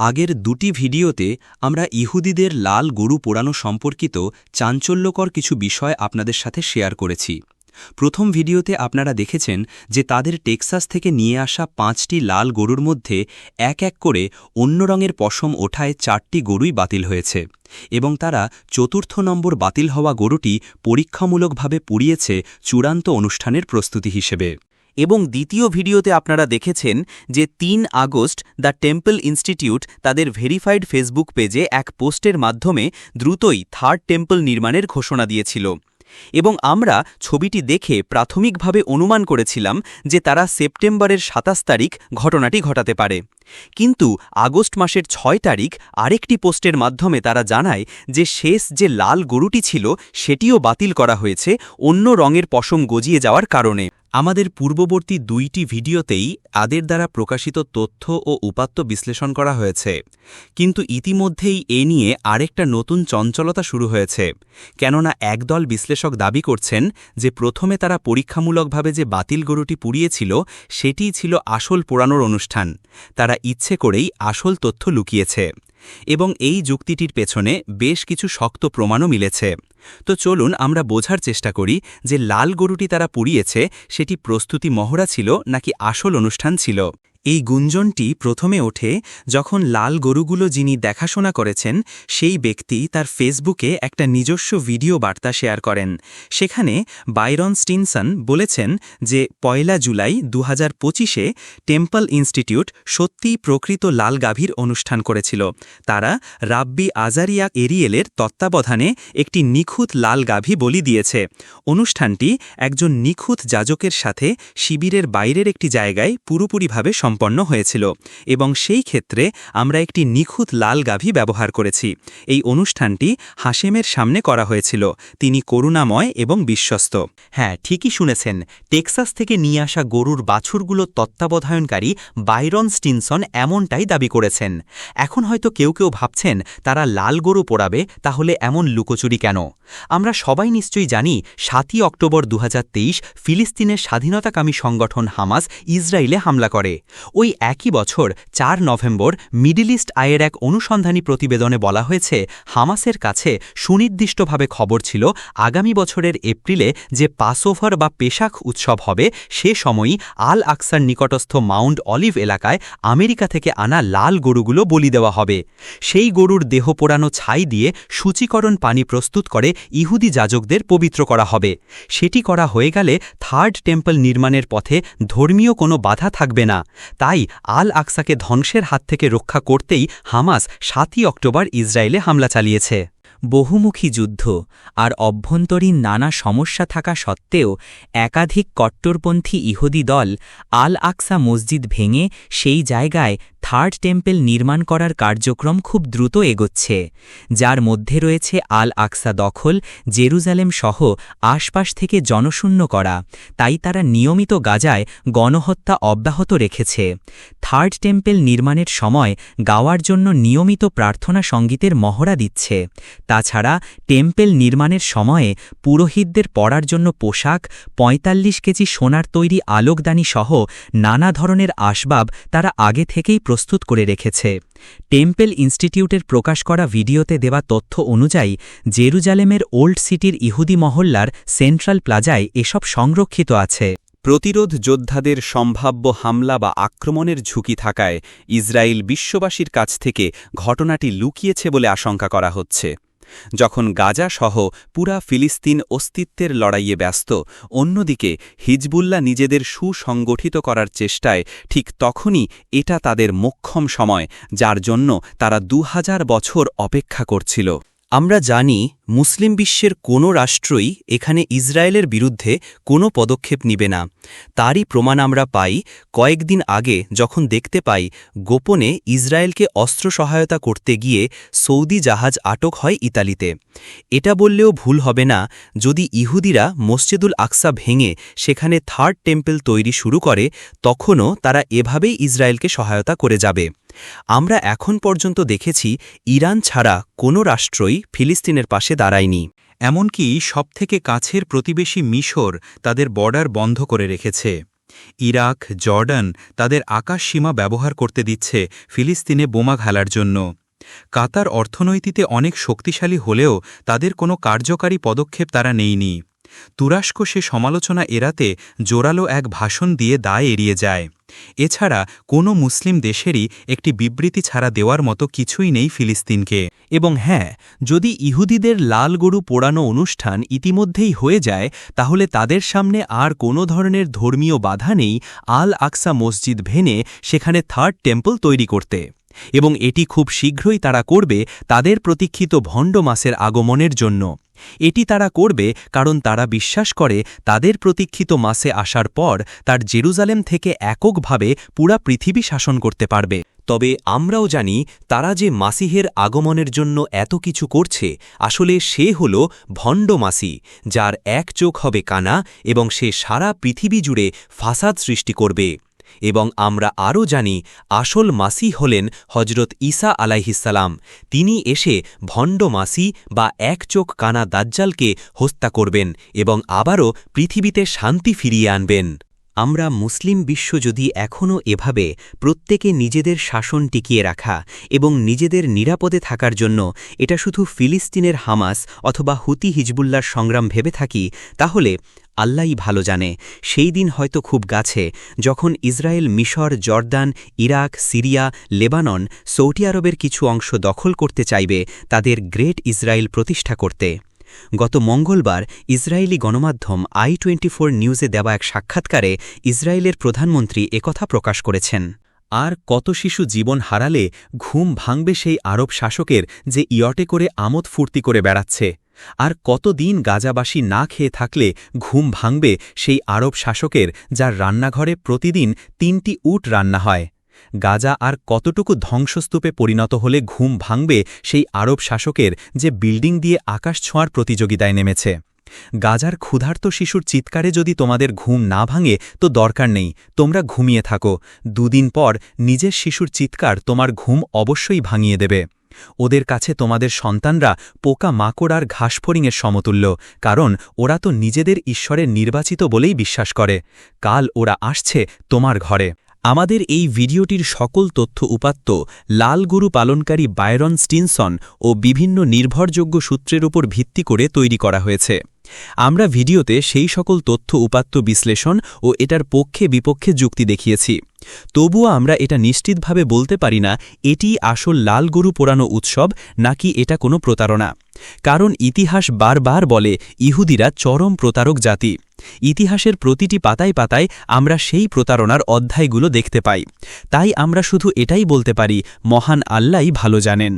আগের দুটি ভিডিওতে আমরা ইহুদিদের লাল গরু পোড়ানো সম্পর্কিত চাঞ্চল্যকর কিছু বিষয় আপনাদের সাথে শেয়ার করেছি। প্রথম ভিডিওতে আপনারা দেখেছেন যে তাদের টেক্সাস থেকে নিয়ে আসা পাঁচটি লাল গরুর মধ্যে এক এক করে অন্য রঙের পশম ওঠায় চারটি গরুই বাতিল হয়েছে এবং তারা চতুর্থ নম্বর বাতিল হওয়া গরুটি পরীক্ষামূলকভাবে পুড়িয়েছে চূড়ান্ত অনুষ্ঠানের প্রস্তুতি হিসেবে। এবং দ্বিতীয় ভিডিওতে আপনারা দেখেছেন যে তিন আগস্ট দ্য টেম্পল ইনস্টিটিউট তাদের ভেরিফাইড ফেসবুক পেজে এক পোস্টের মাধ্যমে দ্রুতই থার্ড টেম্পল নির্মাণের ঘোষণা দিয়েছিল। এবং আমরা ছবিটি দেখে প্রাথমিকভাবে অনুমান করেছিলাম যে তারা সেপ্টেম্বরের সাতাশ তারিখ ঘটনাটি ঘটাতে পারে। কিন্তু আগস্ট মাসের ছয় তারিখ আরেকটি পোস্টের মাধ্যমে তারা জানায় যে শেষ যে লাল গরুটি ছিল সেটিও বাতিল করা হয়েছে, অন্য রঙের পশম গজিয়ে যাওয়ার কারণে। আমাদের পূর্ববর্তী দুইটি ভিডিওতেই আদের দ্বারা প্রকাশিত তথ্য ও উপাত্ত বিশ্লেষণ করা হয়েছে। কিন্তু ইতিমধ্যেই এ নিয়ে আরেকটা নতুন চঞ্চলতা শুরু হয়েছে। কেননা একদল বিশ্লেষক দাবি করছেন যে প্রথমে তারা পরীক্ষামূলকভাবে যে বাতিল গরুটি পুড়িয়েছিল, সেটিই ছিল আসল পোড়ানোর অনুষ্ঠান। তারা ইচ্ছে করেই আসল তথ্য লুকিয়েছে। এবং এই যুক্তিটির পেছনে বেশ কিছু শক্ত প্রমাণও মিলেছে। তো চলুন আমরা বোঝার চেষ্টা করি যে লাল গরুটি তারা পুড়িয়েছে, সেটি প্রস্তুতি মহড়া ছিল নাকি আসল অনুষ্ঠান ছিল। এই গুঞ্জনটি প্রথমে ওঠে যখন লাল গরুগুলো যিনি দেখাশোনা করেছেন, সেই ব্যক্তি তার ফেসবুকে একটা নিজস্ব ভিডিও বার্তা শেয়ার করেন। সেখানে বাইরন স্টিনসন বলেছেন যে, পয়লা জুলাই দু হাজার পঁচিশে টেম্পল ইনস্টিটিউট সত্যিই প্রকৃত লাল গাভীর অনুষ্ঠান করেছিল। তারা রাব্বি আজারিয়া এরিয়েলের তত্ত্বাবধানে একটি নিখুঁত লাল গাভী বলি দিয়েছে। অনুষ্ঠানটি একজন নিখুঁত যাজকের সাথে শিবিরের বাইরের একটি জায়গায় পুরোপুরিভাবে সম্পন্ন হয়েছিল এবং সেই ক্ষেত্রে আমরা একটি নিখুঁত লাল গাভী ব্যবহার করেছি। এই অনুষ্ঠানটি হাসেমের সামনে করা হয়েছিল। তিনি করুণাময় এবং বিশ্বস্ত। হ্যাঁ ঠিকই শুনেছেন, টেক্সাস থেকে নিয়ে আসা গরুর বাছুরগুলো তত্ত্বাবধায়নকারী বাইরন স্টিনসন এমনটাই দাবি করেছেন। এখন হয়তো কেউ কেউ ভাবছেন, তারা লাল গরু পোড়াবে, তাহলে এমন লুকোচুরি কেন? আমরা সবাই নিশ্চয়ই জানি, সাতই অক্টোবর দু হাজার তেইশ ফিলিস্তিনের স্বাধীনতাকামী সংগঠন হামাস ইসরায়েলে হামলা করে। ওই একই বছর চার নভেম্বর মিডিল ইস্ট আয়ের এক অনুসন্ধানী প্রতিবেদনে বলা হয়েছে, হামাসের কাছে সুনির্দিষ্টভাবে খবর ছিল আগামী বছরের এপ্রিলে যে পাসওভার বা পেশাক উৎসব হবে, সে সময়ই আল আকসার নিকটস্থ মাউন্ট অলিভ এলাকায় আমেরিকা থেকে আনা লাল গরুগুলো বলি দেওয়া হবে। সেই গরুর দেহ পোড়ানো ছাই দিয়ে সূচীকরণ পানি প্রস্তুত করে ইহুদি যাজকদের পবিত্র করা হবে। সেটি করা হয়ে গেলে থার্ড টেম্পল নির্মাণের পথে ধর্মীয় কোনো বাধা থাকবে না। তাই আল আকসাকে ধ্বংসের হাত থেকে রক্ষা করতেই হামাস সাতই অক্টোবর ইসরায়েলে হামলা চালিয়েছে। বহুমুখী যুদ্ধ আর অভ্যন্তরীণ নানা সমস্যা থাকা সত্ত্বেও একাধিক কট্টরপন্থী ইহুদি দল আল আকসা মসজিদ ভেঙে সেই জায়গায় থার্ড টেম্পল নির্মাণ করার কার্যক্রম খুব দ্রুত এগোচ্ছে, যার মধ্যে রয়েছে আল আকসা দখল, জেরুজালেম সহ আশপাশ থেকে জনশূন্য করা, তাই তারা নিয়মিত গাজায় গণহত্যা অব্যাহত রেখেছে। থার্ড টেম্পল নির্মাণের সময় গাওয়ার জন্য নিয়মিত প্রার্থনা সঙ্গীতের মহড়া দিচ্ছে। তাছাড়া টেম্পেল নির্মাণের সময়ে পুরোহিতদের পড়ার জন্য পোশাক ৪৫ কেজি সোনার তৈরি আলোকদানি সহ নানা ধরনের আসবাব তারা আগে থেকেই প্রস্তুত করে রেখেছে। টেম্পেল ইনস্টিটিউটের প্রকাশ করা ভিডিওতে দেওয়া তথ্য অনুযায়ী, জেরুজালেমের ওল্ড সিটির ইহুদি মহল্লার সেন্ট্রাল প্লাজায় এসব সংরক্ষিত আছে। প্রতিরোধ যোদ্ধাদের সম্ভাব্য হামলা বা আক্রমণের ঝুঁকি থাকায় ইসরায়েল বিশ্ববাসীর কাছ থেকে ঘটনাটি লুকিয়েছে বলে আশঙ্কা করা হচ্ছে। যখন গাজা সহ পুরা ফিলিস্তিন অস্তিত্বের লড়াইয়ে ব্যস্ত, অন্যদিকে হিজবুল্লা নিজেদের সুসংগঠিত করার চেষ্টায় ঠিক তখনই এটা তাদের মোক্ষম সময়, যার জন্য তারা দু বছর অপেক্ষা করছিল। আমরা জানি মুসলিম বিশ্বের কোনো রাষ্ট্রই এখানে ইসরায়েলের বিরুদ্ধে কোনো পদক্ষেপ নিবে না। তারই প্রমাণ আমরা পাই, কয়েকদিন আগে যখন দেখতে পাই, গোপনে ইসরায়েলকে অস্ত্র সহায়তা করতে গিয়ে সৌদি জাহাজ আটক হয় ইতালিতে। এটা বললেও ভুল হবে না, যদি ইহুদিরা মসজিদুল আকসা ভেঙে সেখানে থার্ড টেম্পল তৈরি শুরু করে, তখনও তারা এভাবেই ইসরায়েলকে সহায়তা করে যাবে। আমরা এখন পর্যন্ত দেখেছি, ইরান ছাড়া কোনো রাষ্ট্রই ফিলিস্তিনের পাশে দাঁড়ায়নি। এমনকি সবথেকে কাছের প্রতিবেশী মিশর তাদের বর্ডার বন্ধ করে রেখেছে। ইরাক, জর্ডান তাদের আকাশ সীমা ব্যবহার করতে দিচ্ছে ফিলিস্তিনে বোমা ঘালার জন্য। কাতার অর্থনৈতিতে অনেক শক্তিশালী হলেও তাদের কোনো কার্যকারী পদক্ষেপ তারা নেয়নি। তুরস্ক সে সমালোচনা এড়াতে জোরালো এক ভাষণ দিয়ে দায় এড়িয়ে যায়। এছাড়া কোনো মুসলিম দেশেরই একটি বিবৃতি ছাড়া দেওয়ার মতো কিছুই নেই ফিলিস্তিনকে। এবং হ্যাঁ যদি ইহুদিদের লাল গরু পোড়ানো অনুষ্ঠান ইতিমধ্যেই হয়ে যায়, তাহলে তাদের সামনে আর কোনো ধরনের ধর্মীয় বাধা নেই আল আকসা মসজিদ ভেনে সেখানে থার্ড টেম্পল তৈরি করতে। এবং এটি খুব শীঘ্রই তারা করবে তাদের প্রতীক্ষিত ভণ্ড মাসের আগমনের জন্য। এটি তারা করবে কারণ তারা বিশ্বাস করে তাদের প্রতীক্ষিত মাসে আসার পর তার জেরুজালেম থেকে এককভাবে পুরা পৃথিবী শাসন করতে পারবে। তবে আমরাও জানি তারা যে মাসিহের আগমনের জন্য এত কিছু করছে, আসলে সে হল ভণ্ড মাসি, যার এক চোখ হবে কানা এবং সে সারা পৃথিবী জুড়ে ফাসাদ সৃষ্টি করবে। এবং আমরা আরও জানি, আসল মাসি হলেন হজরত ঈসা আলাইহিসালাম তিনি এসে ভণ্ড মাসি বা এক চোখ কানা দাজ্জালকে হত্যা করবেন এবং আবারও পৃথিবীতে শান্তি ফিরিয়ে আনবেন। আমরা মুসলিম বিশ্ব যদি এখনও এভাবে প্রত্যেকে নিজেদের শাসন টিকিয়ে রাখা এবং নিজেদের নিরাপদে থাকার জন্য এটা শুধু ফিলিস্তিনের হামাস অথবা হুতি হিজবুল্লার সংগ্রাম ভেবে থাকি, তাহলে আল্লাহই ভালো জানে। সেই দিন হয়তো খুব গাছে, যখন ইসরায়েল, মিশর, Jordan, Iraq, Syria, Lebanon, Saudi আরবের কিছু অংশ দখল করতে চাইবে, তাদের গ্রেট ইসরায়েল প্রতিষ্ঠা করতে। গত মঙ্গলবার ইসরায়েলি গণমাধ্যম আই টোয়েন্টি নিউজে দেওয়া এক সাক্ষাৎকারে ইসরায়েলের প্রধানমন্ত্রী একথা প্রকাশ করেছেন। আর কত শিশু জীবন হারালে ঘুম ভাঙবে সেই আরব শাসকের যে ইয়টে করে আমোদ ফুর্তি করে বেড়াচ্ছে। আর কতদিন গাজাবাসী না খেয়ে থাকলে ঘুম ভাঙবে সেই আরব শাসকের যার রান্নাঘরে প্রতিদিন তিনটি উট রান্না হয়। গাজা আর কতটুকু ধ্বংসস্তূপে পরিণত হলে ঘুম ভাঙবে সেই আরব শাসকের যে বিল্ডিং দিয়ে আকাশ ছোঁয়ার প্রতিযোগিতায় নেমেছে। গাজার ক্ষুধার্ত শিশুর চিৎকারে যদি তোমাদের ঘুম না ভাঙে, তো দরকার নেই, তোমরা ঘুমিয়ে থাকো। দুদিন পর নিজের শিশুর চিৎকার তোমার ঘুম অবশ্যই ভাঙিয়ে দেবে। ওদের কাছে তোমাদের সন্তানরা পোকা মাকড় আর ঘাসফড়িংয়ের সমতুল্য, কারণ ওরা তো নিজেদের ঈশ্বরের নির্বাচিত বলেই বিশ্বাস করে। কাল ওরা আসছে তোমার ঘরে। আমাদের এই ভিডিওটির সকল তথ্য উপাত্ত লাল গুরু পালনকারী বায়রন স্টিনসন ও বিভিন্ন নির্ভরযোগ্য সূত্রের উপর ভিত্তি করে তৈরি করা হয়েছে। আমরা ভিডিওতে সেই সকল তথ্য উপাত্ত বিশ্লেষণ ও এটার পক্ষে বিপক্ষে যুক্তি দেখিয়েছি। তবুও আমরা এটা নিশ্চিতভাবে বলতে পারি না, এটি আসল লাল গরু পোড়ানো উৎসব নাকি এটা কোনো প্রতারণা। কারণ ইতিহাস বারবার বলে ইহুদিরা চরম প্রতারক জাতি। ইতিহাসের প্রতিটি পাতায় পাতায় আমরা সেই প্রতারণার অধ্যায়গুলো দেখতে পাই। তাই আমরা শুধু এটাই বলতে পারি, মহান আল্লাই ভালো জানেন।